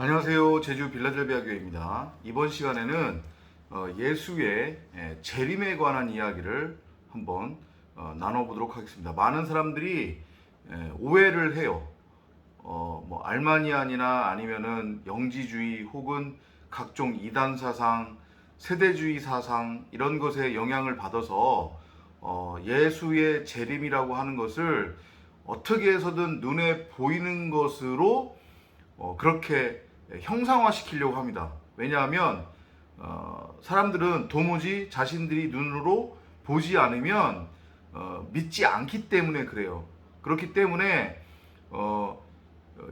안녕하세요. 제주 빌라델비아 교회입니다. 이번 시간에는 어, 예수의 예, 재림에 관한 이야기를 한번 어, 나눠보도록 하겠습니다. 많은 사람들이 예, 오해를 해요. 어, 뭐 알마니안이나 아니면은 영지주의 혹은 각종 이단 사상, 세대주의 사상 이런 것에 영향을 받아서 어, 예수의 재림이라고 하는 것을 어떻게 해서든 눈에 보이는 것으로 어, 그렇게 형상화시키려고 합니다. 왜냐하면 어, 사람들은 도무지 자신들이 눈으로 보지 않으면 어, 믿지 않기 때문에 그래요. 그렇기 때문에 어,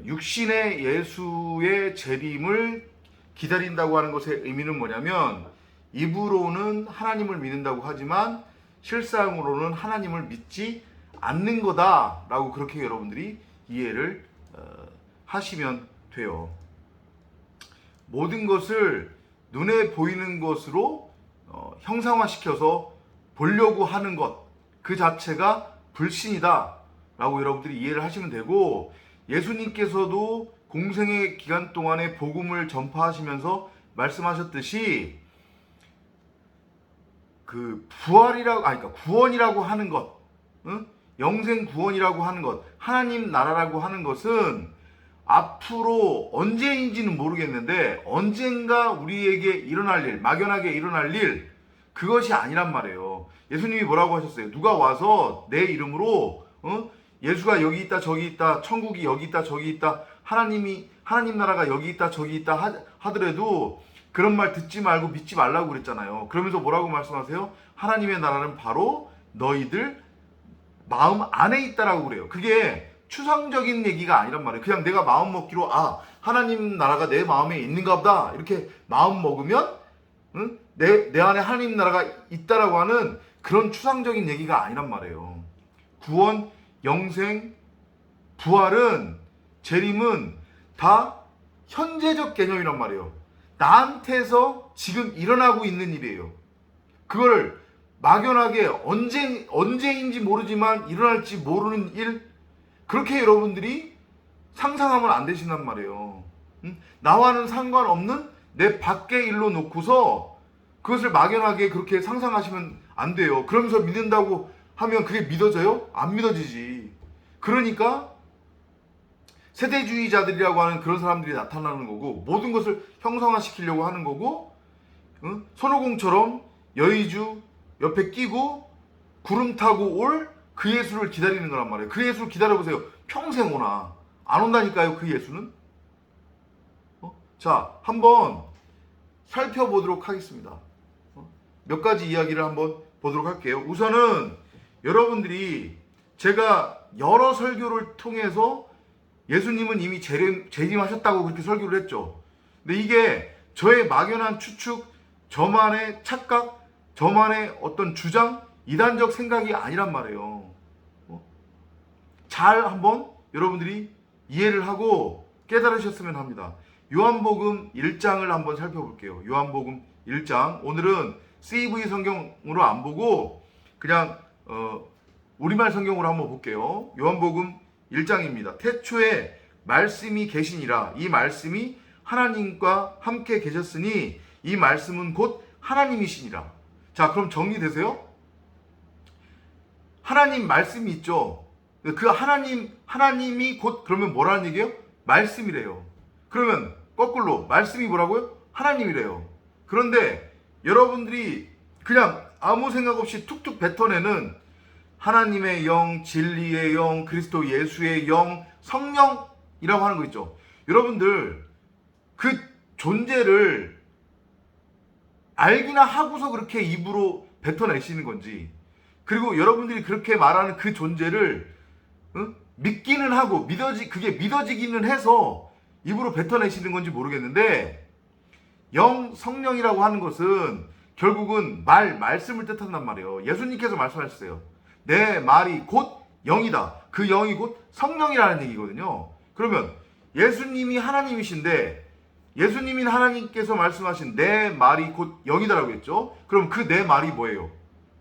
육신의 예수의 재림을 기다린다고 하는 것의 의미는 뭐냐면 입으로는 하나님을 믿는다고 하지만 실상으로는 하나님을 믿지 않는 거다라고 그렇게 여러분들이 이해를 어, 하시면 돼요. 모든 것을 눈에 보이는 것으로 어, 형상화시켜서 보려고 하는 것 그 자체가 불신이다 라고 여러분들이 이해를 하시면 되고 예수님께서도 공생의 기간 동안에 복음을 전파하시면서 말씀하셨듯이 그 부활이라고 아니 그러니까 구원이라고 하는 것, 응? 영생 구원이라고 하는 것, 하나님 나라라고 하는 것은 앞으로 언제인지는 모르겠는데 언젠가 우리에게 일어날 일, 막연하게 일어날 일 그것이 아니란 말이에요. 예수님이 뭐라고 하셨어요? 누가 와서 내 이름으로 어? 예수가 여기 있다 저기 있다 천국이 여기 있다 저기 있다 하나님이 하나님 나라가 여기 있다 저기 있다 하, 하더라도 그런 말 듣지 말고 믿지 말라고 그랬잖아요. 그러면서 뭐라고 말씀하세요? 하나님의 나라는 바로 너희들 마음 안에 있다라고 그래요. 그게 추상적인 얘기가 아니란 말이에요. 그냥 내가 마음 먹기로 아 하나님 나라가 내 마음에 있는가 보다 이렇게 마음 먹으면 응? 내, 내 안에 하나님 나라가 있다라고 하는 그런 추상적인 얘기가 아니란 말이에요. 구원, 영생, 부활은 재림은 다 현재적 개념이란 말이에요. 나한테서 지금 일어나고 있는 일이에요. 그걸 막연하게 언제 언제인지 모르지만 일어날지 모르는 일 그렇게 여러분들이 상상하면 안 되신단 말이에요. 응? 나와는 상관없는 내 밖의 일로 놓고서 그것을 막연하게 그렇게 상상하시면 안 돼요. 그러면서 믿는다고 하면 그게 믿어져요? 안 믿어지지. 그러니까 세대주의자들이라고 하는 그런 사람들이 나타나는 거고 모든 것을 형상화시키려고 하는 거고 응? 손오공처럼 여의주 옆에 끼고 구름 타고 올 그 예수를 기다리는 거란 말이에요. 그 예수를 기다려보세요. 평생 오나. 안 온다니까요, 그 예수는. 어? 자, 한번 살펴보도록 하겠습니다. 어? 몇 가지 이야기를 한번 보도록 할게요. 우선은 여러분들이 제가 여러 설교를 통해서 예수님은 이미 재림, 재림하셨다고 그렇게 설교를 했죠. 근데 이게 저의 막연한 추측, 저만의 착각, 저만의 어떤 주장, 이단적 생각이 아니란 말이에요. 어? 잘 한번 여러분들이 이해를 하고 깨달으셨으면 합니다. 요한복음 1장을 한번 살펴볼게요. 요한복음 1장. 오늘은 CV 성경으로 안 보고 그냥 어, 우리말 성경으로 한번 볼게요. 요한복음 1장입니다. 태초에 말씀이 계시니라. 이 말씀이 하나님과 함께 계셨으니 이 말씀은 곧 하나님이시니라. 자, 그럼 정리되세요? 하나님 말씀이 있죠. 그 하나님 하나님이 곧 그러면 뭐라는 얘기예요? 말씀이래요. 그러면 거꾸로 말씀이 뭐라고요? 하나님이래요. 그런데 여러분들이 그냥 아무 생각 없이 툭툭 뱉어내는 하나님의 영, 진리의 영, 그리스도 예수의 영, 성령이라고 하는 거 있죠. 여러분들 그 존재를 알기나 하고서 그렇게 입으로 뱉어내시는 건지 그리고 여러분들이 그렇게 말하는 그 존재를 응? 믿기는 하고 믿어지 그게 믿어지기는 해서 입으로 뱉어내시는 건지 모르겠는데 영 성령이라고 하는 것은 결국은 말 말씀을 뜻한단 말이에요. 예수님께서 말씀하셨어요. 내 말이 곧 영이다. 그 영이 곧 성령이라는 얘기거든요. 그러면 예수님이 하나님이신데 예수님이 하나님께서 말씀하신 내 말이 곧 영이다라고 했죠. 그럼 그 내 말이 뭐예요?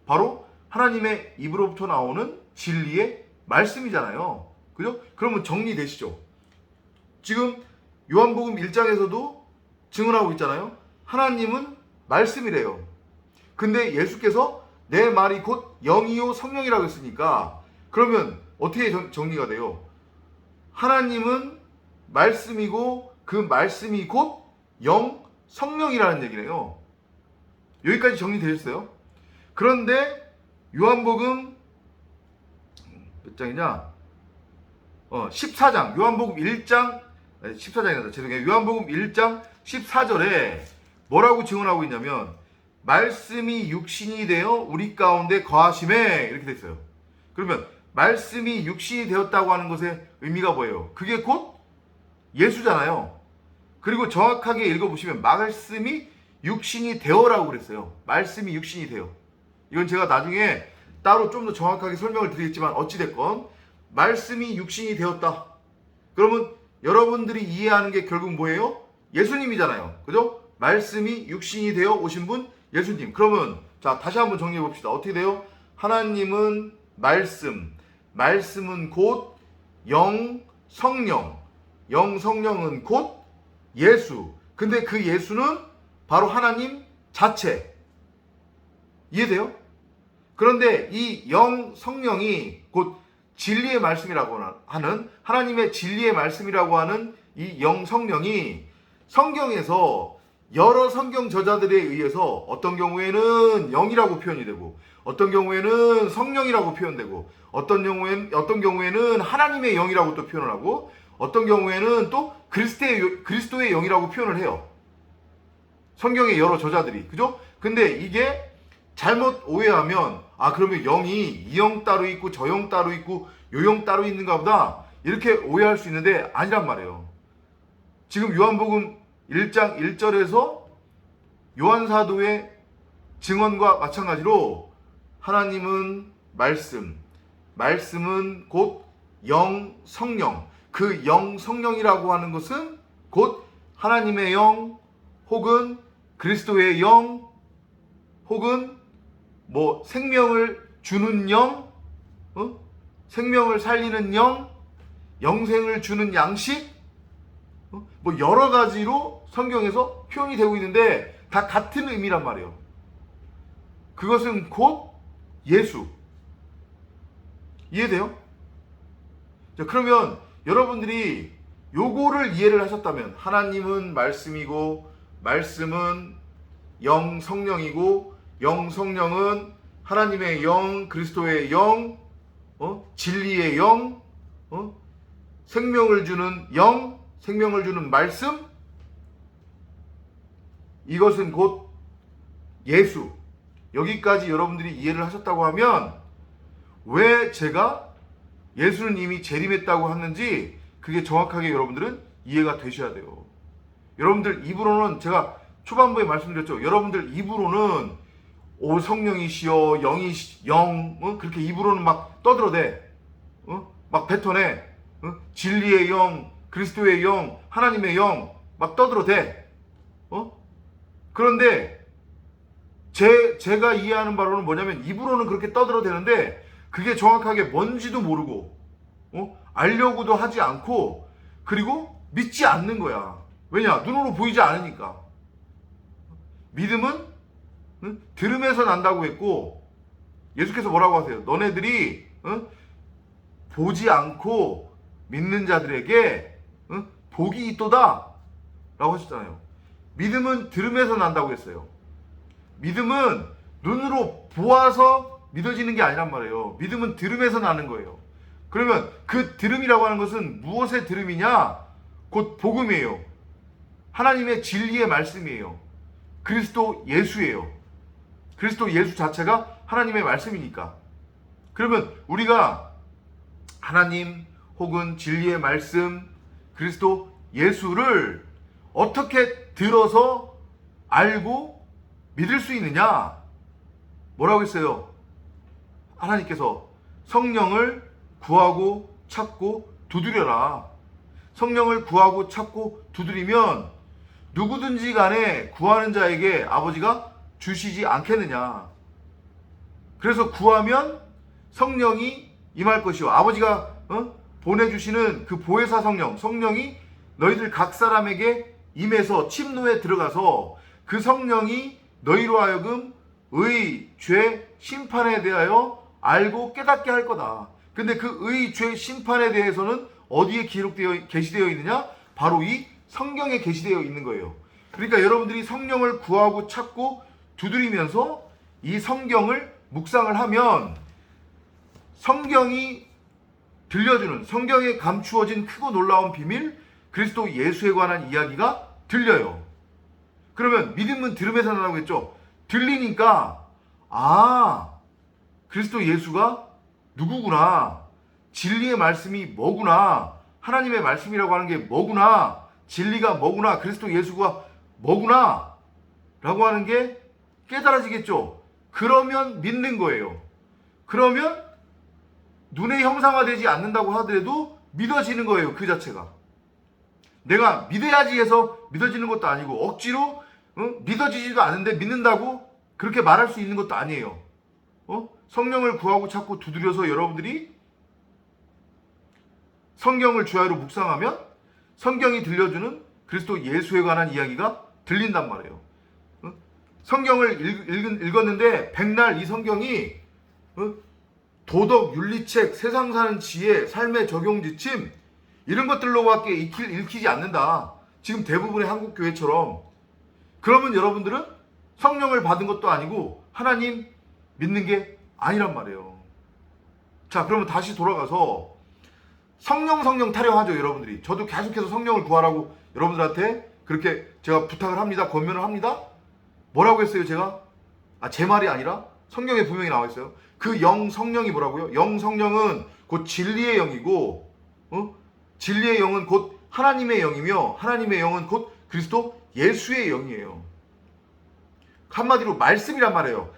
바로 하나님의 입으로부터 나오는 진리의 말씀이잖아요. 그죠? 그러면 정리되시죠? 지금 요한복음 1장에서도 증언하고 있잖아요. 하나님은 말씀이래요. 근데 예수께서 내 말이 곧 영이요 성령이라고 했으니까 그러면 어떻게 정- 정리가 돼요? 하나님은 말씀이고 그 말씀이 곧 영, 성령이라는 얘기네요. 여기까지 정리되셨어요? 그런데 요한복음 몇 장이냐? 어, 14장. 요한복음 1장 14장이다. 죄송해요. 요한복음 1장 14절에 뭐라고 증언하고 있냐면 말씀이 육신이 되어 우리 가운데 거하심에 이렇게 돼 있어요. 그러면 말씀이 육신이 되었다고 하는 것의 의미가 뭐예요? 그게 곧 예수잖아요. 그리고 정확하게 읽어보시면 말씀이 육신이 되어라고 그랬어요. 말씀이 육신이 되어. 이건 제가 나중에 따로 좀 더 정확하게 설명을 드리겠지만 어찌됐건 말씀이 육신이 되었다. 그러면 여러분들이 이해하는 게 결국 뭐예요? 예수님이잖아요. 그죠? 말씀이 육신이 되어 오신 분 예수님. 그러면 자 다시 한번 정리해 봅시다. 어떻게 돼요? 하나님은 말씀, 말씀은 곧 영, 성령, 영, 성령은 곧 예수. 근데 그 예수는 바로 하나님 자체. 이해돼요? 그런데 이 영 성령이 곧 진리의 말씀이라고 하는 하나님의 진리의 말씀이라고 하는 이 영 성령이 성경에서 여러 성경 저자들에 의해서 어떤 경우에는 영이라고 표현이 되고 어떤 경우에는 성령이라고 표현되고 어떤 경우에는 어떤 경우에는 하나님의 영이라고 또 표현을 하고 어떤 경우에는 또 그리스도의 그리스도의 영이라고 표현을 해요. 성경의 여러 저자들이 그죠? 근데 이게 잘못 오해하면 아 그러면 영이 이영 따로 있고 저영 따로 있고 요영 따로 있는가 보다 이렇게 오해할 수 있는데 아니란 말이에요. 지금 요한복음 1장 1절에서 요한사도의 증언과 마찬가지로 하나님은 말씀, 말씀은 곧 영, 성령. 그 영, 성령이라고 하는 것은 곧 하나님의 영, 혹은 그리스도의 영, 혹은 뭐 생명을 주는 영, 어? 생명을 살리는 영, 영생을 주는 양식, 어? 뭐 여러 가지로 성경에서 표현이 되고 있는데 다 같은 의미란 말이에요. 그것은 곧 예수. 이해돼요? 자, 그러면 여러분들이 요거를 이해를 하셨다면 하나님은 말씀이고 말씀은 영 성령이고 영 성령은 하나님의 영 그리스도의 영 어? 진리의 영 어? 생명을 주는 영 생명을 주는 말씀 이것은 곧 예수 여기까지 여러분들이 이해를 하셨다고 하면 왜 제가 예수는 이미 재림했다고 하는지 그게 정확하게 여러분들은 이해가 되셔야 돼요. 여러분들 입으로는 제가 초반부에 말씀드렸죠. 여러분들 입으로는 오 성령이시여 영이 영 어? 그렇게 입으로는 막 떠들어대, 어? 막 뱉어내, 어? 진리의 영, 그리스도의 영, 하나님의 영 막 떠들어대. 어? 그런데 제 제가 이해하는 바로는 뭐냐면 입으로는 그렇게 떠들어대는데 그게 정확하게 뭔지도 모르고 어? 알려고도 하지 않고 그리고 믿지 않는 거야. 왜냐? 눈으로 보이지 않으니까. 믿음은 응? 들음에서 난다고 했고 예수께서 뭐라고 하세요? 너네들이 응? 보지 않고 믿는 자들에게 응? 복이 있도다 라고 하셨잖아요. 믿음은 들음에서 난다고 했어요. 믿음은 눈으로 보아서 믿어지는 게 아니란 말이에요. 믿음은 들음에서 나는 거예요. 그러면 그 들음이라고 하는 것은 무엇의 들음이냐? 곧 복음이에요. 하나님의 진리의 말씀이에요. 그리스도 예수예요. 그리스도 예수 자체가 하나님의 말씀이니까. 그러면 우리가 하나님 혹은 진리의 말씀, 그리스도 예수를 어떻게 들어서 알고 믿을 수 있느냐? 뭐라고 했어요? 하나님께서 성령을 구하고 찾고 두드려라. 성령을 구하고 찾고 두드리면 누구든지 간에 구하는 자에게 아버지가 주시지 않겠느냐. 그래서 구하면 성령이 임할 것이요. 아버지가 어? 보내주시는 그 보혜사 성령, 성령이 너희들 각 사람에게 임해서 침노에 들어가서 그 성령이 너희로 하여금 의, 죄, 심판에 대하여 알고 깨닫게 할 거다. 근데 그 의, 죄, 심판에 대해서는 어디에 기록되어 게시되어 있느냐? 바로 이 성경에 게시되어 있는 거예요. 그러니까 여러분들이 성령을 구하고 찾고 두드리면서 이 성경을 묵상을 하면 성경이 들려주는 성경에 감추어진 크고 놀라운 비밀 그리스도 예수에 관한 이야기가 들려요. 그러면 믿음은 들음에서 나라고 했죠. 들리니까 아 그리스도 예수가 누구구나? 진리의 말씀이 뭐구나? 하나님의 말씀이라고 하는 게 뭐구나? 진리가 뭐구나? 그리스도 예수가 뭐구나? 라고 하는 게 깨달아지겠죠. 그러면 믿는 거예요. 그러면 눈에 형상화되지 않는다고 하더라도 믿어지는 거예요. 그 자체가. 내가 믿어야지 해서 믿어지는 것도 아니고 억지로 어? 믿어지지도 않은데 믿는다고 그렇게 말할 수 있는 것도 아니에요. 어? 성령을 구하고 찾고 두드려서 여러분들이 성경을 주야로 묵상하면 성경이 들려주는 그리스도 예수에 관한 이야기가 들린단 말이에요. 어? 성경을 읽, 읽, 읽었는데 백날 이 성경이 어? 도덕, 윤리책, 세상 사는 지혜, 삶의 적용 지침 이런 것들로밖에 읽히, 읽히 지 않는다. 지금 대부분의 한국 교회처럼 그러면 여러분들은 성령을 받은 것도 아니고 하나님 믿는 게 아니란 말이에요. 자, 그러면 다시 돌아가서 성령 성령 타령하죠, 여러분들이. 저도 계속해서 성령을 구하라고 여러분들한테 그렇게 제가 부탁을 합니다. 권면을 합니다. 뭐라고 했어요, 제가? 아, 제 말이 아니라 성경에 분명히 나와 있어요. 그 영 성령이 뭐라고요? 영 성령은 곧 진리의 영이고, 어? 진리의 영은 곧 하나님의 영이며, 하나님의 영은 곧 그리스도 예수의 영이에요. 한마디로 말씀이란 말이에요.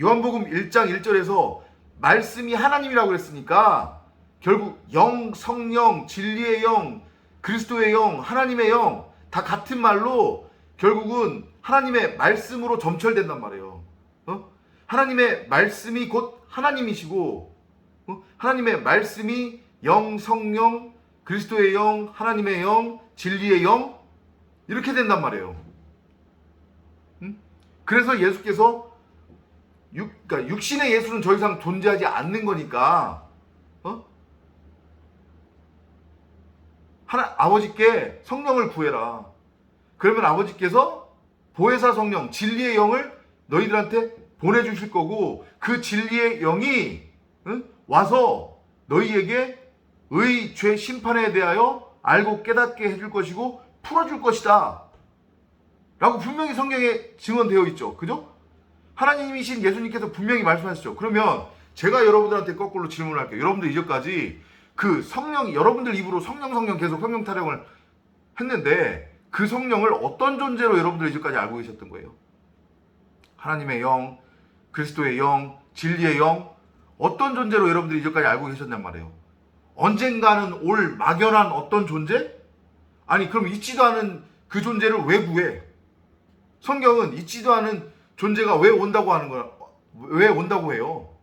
요한복음 1장 1절에서 말씀이 하나님이라고 그랬으니까 결국 영, 성령, 진리의 영, 그리스도의 영, 하나님의 영 다 같은 말로 결국은 하나님의 말씀으로 점철된단 말이에요. 어? 하나님의 말씀이 곧 하나님이시고 어? 하나님의 말씀이 영, 성령, 그리스도의 영, 하나님의 영, 진리의 영 이렇게 된단 말이에요. 음? 그래서 예수께서 육, 그러니까 육신의 예수는 더 이상 존재하지 않는 거니까 어? 하나 아버지께 성령을 구해라. 그러면 아버지께서 보혜사 성령, 진리의 영을 너희들한테 보내주실 거고 그 진리의 영이 응? 와서 너희에게 의, 죄, 심판에 대하여 알고 깨닫게 해줄 것이고 풀어줄 것이다. 라고 분명히 성경에 증언되어 있죠. 그죠? 하나님이신 예수님께서 분명히 말씀하셨죠. 그러면 제가 여러분들한테 거꾸로 질문할게요. 여러분들 이전까지 그 성령이 여러분들 입으로 성령 성령 계속 성령 타령을 했는데 그 성령을 어떤 존재로 여러분들 이전까지 알고 계셨던 거예요? 하나님의 영, 그리스도의 영, 진리의 영 어떤 존재로 여러분들이 이전까지 알고 계셨냔 말이에요. 언젠가는 올 막연한 어떤 존재? 아니 그럼 있지도 않은 그 존재를 왜 구해? 성경은 있지도 않은 존재가 왜 온다고 하는 거야? 왜 온다고 해요?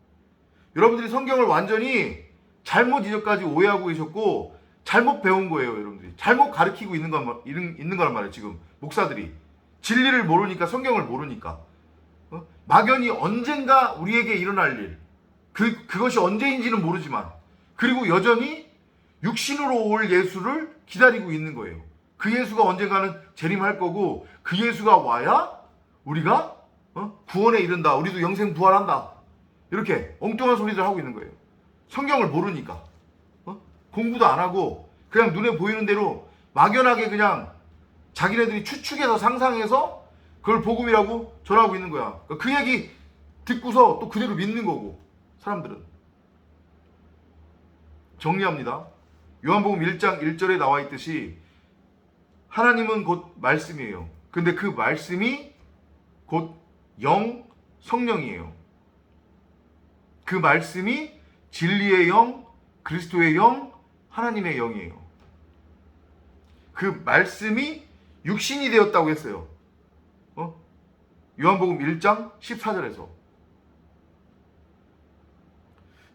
여러분들이 성경을 완전히 잘못 이전까지 오해하고 계셨고 잘못 배운 거예요, 여러분들이. 잘못 가르치고 있는 거 있는 거란 말이에요, 지금 목사들이. 진리를 모르니까 성경을 모르니까. 어? 막연히 언젠가 우리에게 일어날 일. 그 그것이 언제인지는 모르지만 그리고 여전히 육신으로 올 예수를 기다리고 있는 거예요. 그 예수가 언젠가는 재림할 거고 그 예수가 와야 우리가 어? 구원에 이른다. 우리도 영생 부활한다. 이렇게 엉뚱한 소리들 하고 있는 거예요. 성경을 모르니까 어? 공부도 안 하고 그냥 눈에 보이는 대로 막연하게 그냥 자기네들이 추측해서 상상해서 그걸 복음이라고 전하고 있는 거야. 그 얘기 듣고서 또 그대로 믿는 거고 사람들은 정리합니다. 요한복음 1장 1절에 나와 있듯이 하나님은 곧 말씀이에요. 근데 그 말씀이 곧 영, 성령이에요. 그 말씀이 진리의 영, 그리스도의 영, 하나님의 영이에요. 그 말씀이 육신이 되었다고 했어요. 어? 요한복음 1장 14절에서.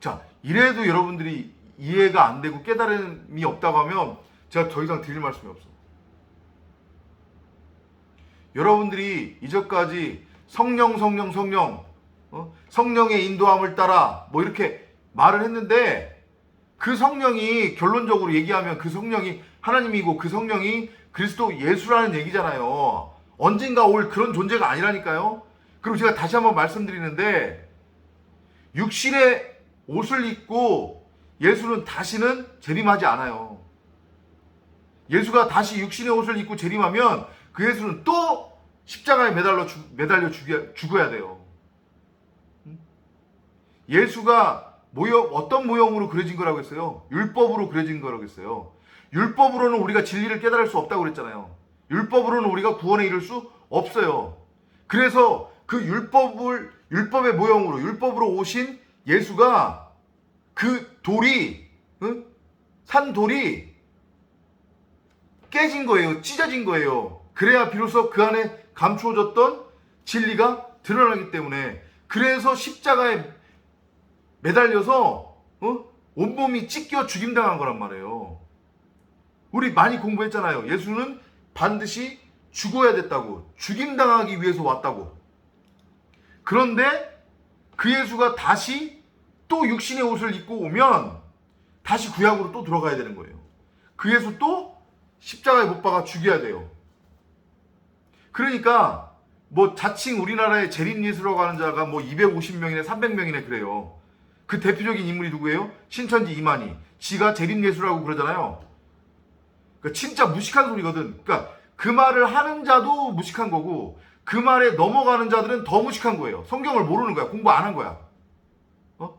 자, 이래도 여러분들이 이해가 안 되고 깨달음이 없다고 하면 제가 더 이상 드릴 말씀이 없어. 여러분들이 이전까지 성령, 성령, 성령, 어? 성령의 인도함을 따라 뭐 이렇게 말을 했는데 그 성령이 결론적으로 얘기하면 그 성령이 하나님이고 그 성령이 그리스도 예수라는 얘기잖아요. 언젠가 올 그런 존재가 아니라니까요. 그리고 제가 다시 한번 말씀드리는데 육신의 옷을 입고 예수는 다시는 재림하지 않아요. 예수가 다시 육신의 옷을 입고 재림하면 그 예수는 또 십자가에 매달려, 죽, 매달려 죽여, 죽어야 돼요. 음? 예수가 모형, 어떤 모형으로 그려진 거라고 했어요? 율법으로 그려진 거라고 했어요. 율법으로는 우리가 진리를 깨달을 수 없다고 그랬잖아요. 율법으로는 우리가 구원에 이를 수 없어요. 그래서 그 율법을, 율법의 모형으로, 율법으로 오신 예수가 그 돌이, 응? 산 돌이 깨진 거예요. 찢어진 거예요. 그래야 비로소 그 안에 감추어졌던 진리가 드러나기 때문에 그래서 십자가에 매달려서 어? 온몸이 찢겨 죽임당한 거란 말이에요. 우리 많이 공부했잖아요. 예수는 반드시 죽어야 됐다고. 죽임당하기 위해서 왔다고. 그런데 그 예수가 다시 또 육신의 옷을 입고 오면 다시 구약으로 또 들어가야 되는 거예요. 그 예수 또 십자가에 못 박아 죽여야 돼요. 그러니까 뭐 자칭 우리나라의 재림 예수라고 하는 자가 뭐 250명이네 300명이네 그래요. 그 대표적인 인물이 누구예요? 신천지 이만희. 지가 재림 예수라고 그러잖아요. 그러니까 진짜 무식한 소리거든. 그러니까 그 말을 하는 자도 무식한 거고 그 말에 넘어가는 자들은 더 무식한 거예요. 성경을 모르는 거야. 공부 안 한 거야. 어?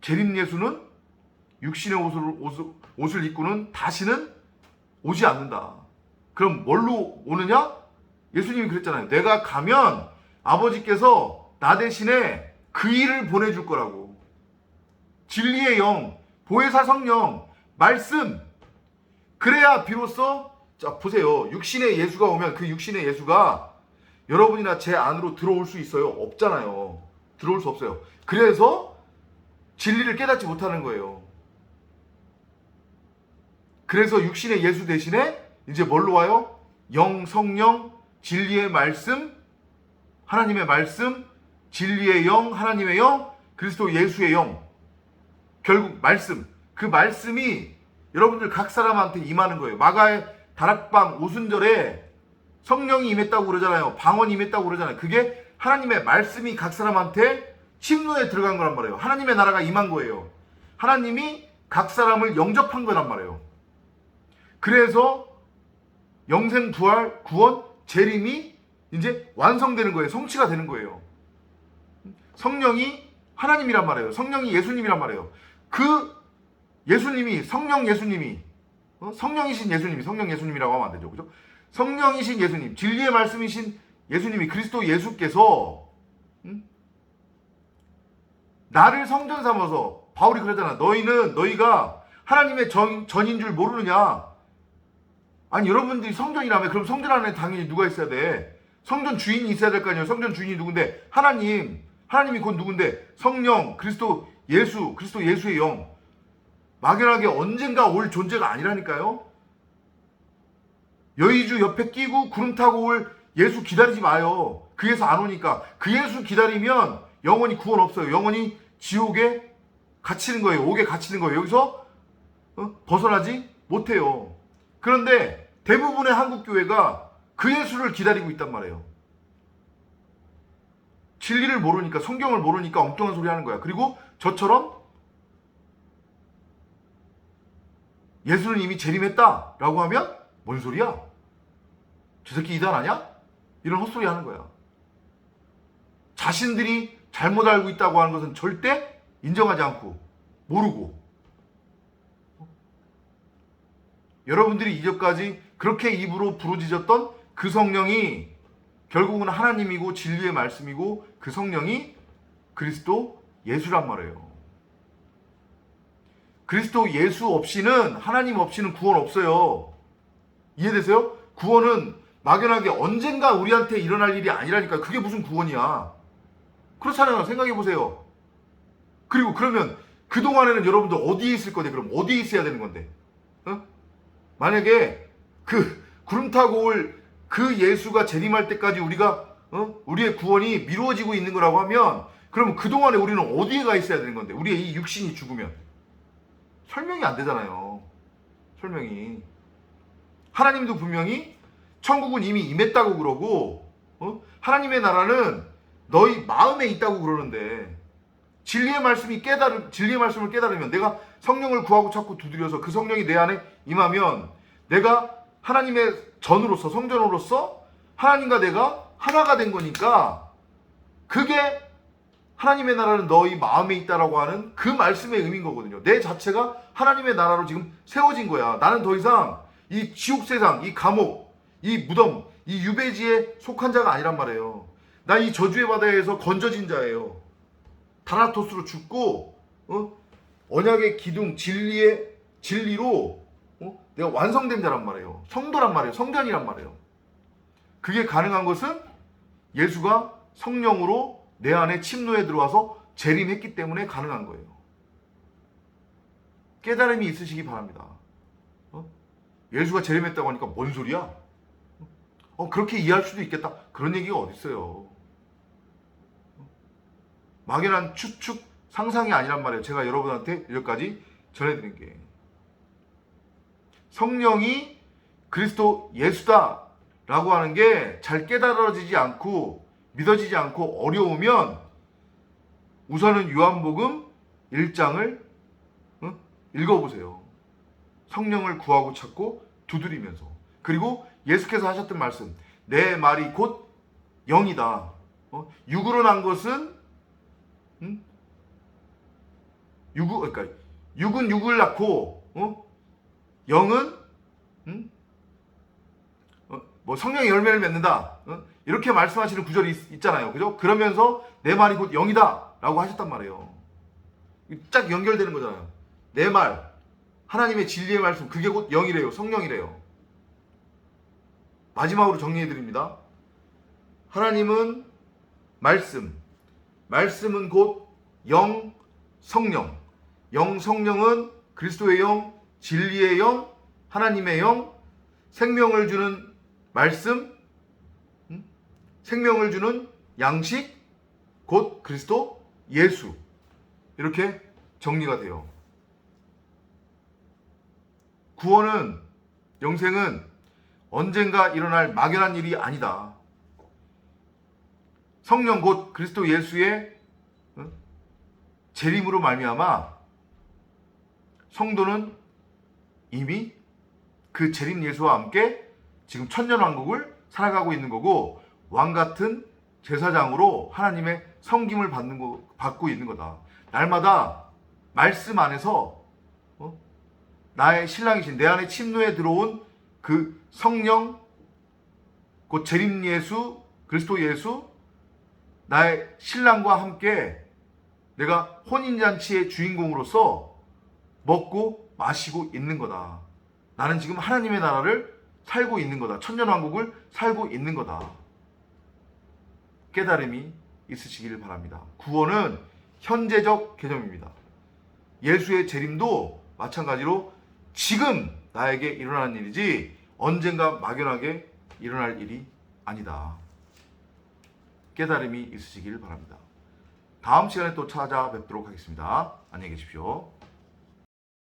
재림 예수는 육신의 옷을, 옷을, 옷을 입고는 다시는 오지 않는다. 그럼 뭘로 오느냐? 예수님이 그랬잖아요. 내가 가면 아버지께서 나 대신에 그 일을 보내줄 거라고. 진리의 영, 보혜사 성령, 말씀. 그래야 비로소, 자, 보세요. 육신의 예수가 오면 그 육신의 예수가 여러분이나 제 안으로 들어올 수 있어요? 없잖아요. 들어올 수 없어요. 그래서 진리를 깨닫지 못하는 거예요. 그래서 육신의 예수 대신에 이제 뭘로 와요? 영, 성령, 진리의 말씀, 하나님의 말씀, 진리의 영, 하나님의 영, 그리스도 예수의 영. 결국 말씀. 그 말씀이 여러분들 각 사람한테 임하는 거예요. 마가의 다락방 오순절에 성령이 임했다고 그러잖아요. 방언이 임했다고 그러잖아요. 그게 하나님의 말씀이 각 사람한테 침노에 들어간 거란 말이에요. 하나님의 나라가 임한 거예요. 하나님이 각 사람을 영접한 거란 말이에요. 그래서 영생 부활 구원 재림이 이제 완성되는 거예요. 성취가 되는 거예요. 성령이 하나님이란 말이에요. 성령이 예수님이란 말이에요. 그 예수님이 성령 예수님이 어? 성령이신 예수님이 성령 예수님이라고 하면 안 되죠. 그죠? 성령이신 예수님, 진리의 말씀이신 예수님이 그리스도 예수께서 음? 나를 성전 삼아서 바울이 그러잖아. 너희는 너희가 하나님의 전, 전인 줄 모르느냐? 아니 여러분들이 성전이라며 그럼 성전 안에 당연히 누가 있어야 돼? 성전 주인이 있어야 될 거 아니에요. 성전 주인이 누군데? 하나님. 하나님이 곧 누군데? 성령, 그리스도 예수, 그리스도 예수의 영. 막연하게 언젠가 올 존재가 아니라니까요. 여의주 옆에 끼고 구름 타고 올 예수 기다리지 마요. 그 예수 안 오니까. 그 예수 기다리면 영원히 구원 없어요. 영원히 지옥에 갇히는 거예요. 옥에 갇히는 거예요. 여기서 어? 벗어나지 못해요. 그런데 대부분의 한국 교회가 그 예수를 기다리고 있단 말이에요. 진리를 모르니까 성경을 모르니까 엉뚱한 소리 하는 거야. 그리고 저처럼 예수는 이미 재림했다라고 하면 뭔 소리야? 저 새끼 이단 아냐? 이런 헛소리 하는 거야. 자신들이 잘못 알고 있다고 하는 것은 절대 인정하지 않고 모르고 여러분들이 이전까지 그렇게 입으로 부르짖었던 그 성령이 결국은 하나님이고 진리의 말씀이고 그 성령이 그리스도 예수란 말이에요. 그리스도 예수 없이는 하나님 없이는 구원 없어요. 이해되세요? 구원은 막연하게 언젠가 우리한테 일어날 일이 아니라니까 그게 무슨 구원이야. 그렇잖아요. 생각해 보세요. 그리고 그러면 그 동안에는 여러분들 어디에 있을 건데? 그럼 어디에 있어야 되는 건데? 어? 만약에 그 구름 타고 올 그 예수가 재림할 때까지 우리가 어? 우리의 구원이 미루어지고 있는 거라고 하면 그러면 그 동안에 우리는 어디에 가 있어야 되는 건데? 우리의 이 육신이 죽으면 설명이 안 되잖아요. 설명이 하나님도 분명히 천국은 이미 임했다고 그러고 어? 하나님의 나라는 너희 마음에 있다고 그러는데 진리의 말씀이 깨달음 진리의 말씀을 깨달으면 내가 성령을 구하고 찾고 두드려서 그 성령이 내 안에 임하면 내가 하나님의 전으로서 성전으로서 하나님과 내가 하나가 된 거니까 그게 하나님의 나라는 너희 마음에 있다라고 하는 그 말씀의 의미인 거거든요. 내 자체가 하나님의 나라로 지금 세워진 거야. 나는 더 이상 이 지옥 세상, 이 감옥, 이 무덤, 이 유배지에 속한 자가 아니란 말이에요. 나 이 저주의 바다에서 건져진 자예요. 다나토스로 죽고 어? 언약의 기둥 진리의 진리로 어? 내가 완성된 자란 말이에요. 성도란 말이에요. 성전이란 말이에요. 그게 가능한 것은 예수가 성령으로 내 안에 침노에 들어와서 재림했기 때문에 가능한 거예요. 깨달음이 있으시기 바랍니다. 어? 예수가 재림했다고 하니까 뭔 소리야? 어, 그렇게 이해할 수도 있겠다. 그런 얘기가 어디 있어요? 막연한 추측 상상이 아니란 말이에요. 제가 여러분한테 여기까지 전해드린 게 성령이 그리스도 예수다 라고 하는 게 잘 깨달아지지 않고 믿어지지 않고 어려우면 우선은 요한복음 1장을 읽어보세요. 성령을 구하고 찾고 두드리면서 그리고 예수께서 하셨던 말씀 내 말이 곧 영이다. 어? 육으로 난 것은 음? 육 그러니까 육은 육을 낳고 어? 영은 음? 어? 뭐 성령의 열매를 맺는다. 어? 이렇게 말씀하시는 구절이 있, 잖아요 그죠? 그러면서 내 말이 곧 영이다라고 하셨단 말이에요. 쫙 연결되는 거잖아요. 내 말, 하나님의 진리의 말씀, 그게 곧 영이래요. 성령이래요. 마지막으로 정리해 드립니다. 하나님은 말씀, 말씀은 곧 영, 성령. 영, 성령은 그리스도의 영, 진리의 영, 하나님의 영, 생명을 주는 말씀, 음? 생명을 주는 양식, 곧 그리스도 예수. 이렇게 정리가 돼요. 구원은, 영생은 언젠가 일어날 막연한 일이 아니다. 성령 곧 그리스도 예수의 어? 재림으로 말미암아 성도는 이미 그 재림 예수와 함께 지금 천년 왕국을 살아가고 있는 거고 왕 같은 제사장으로 하나님의 성김을 받는 거 받고 있는 거다. 날마다 말씀 안에서 어? 나의 신랑이신 내 안에 침노에 들어온 그 성령 곧 재림 예수 그리스도 예수 나의 신랑과 함께 내가 혼인잔치의 주인공으로서 먹고 마시고 있는 거다. 나는 지금 하나님의 나라를 살고 있는 거다. 천년왕국을 살고 있는 거다. 깨달음이 있으시기를 바랍니다. 구원은 현재적 개념입니다. 예수의 재림도 마찬가지로 지금 나에게 일어나는 일이지 언젠가 막연하게 일어날 일이 아니다. 깨달음이 있으시길 바랍니다. 다음 시간에 또 찾아뵙도록 하겠습니다. 안녕히 계십시오.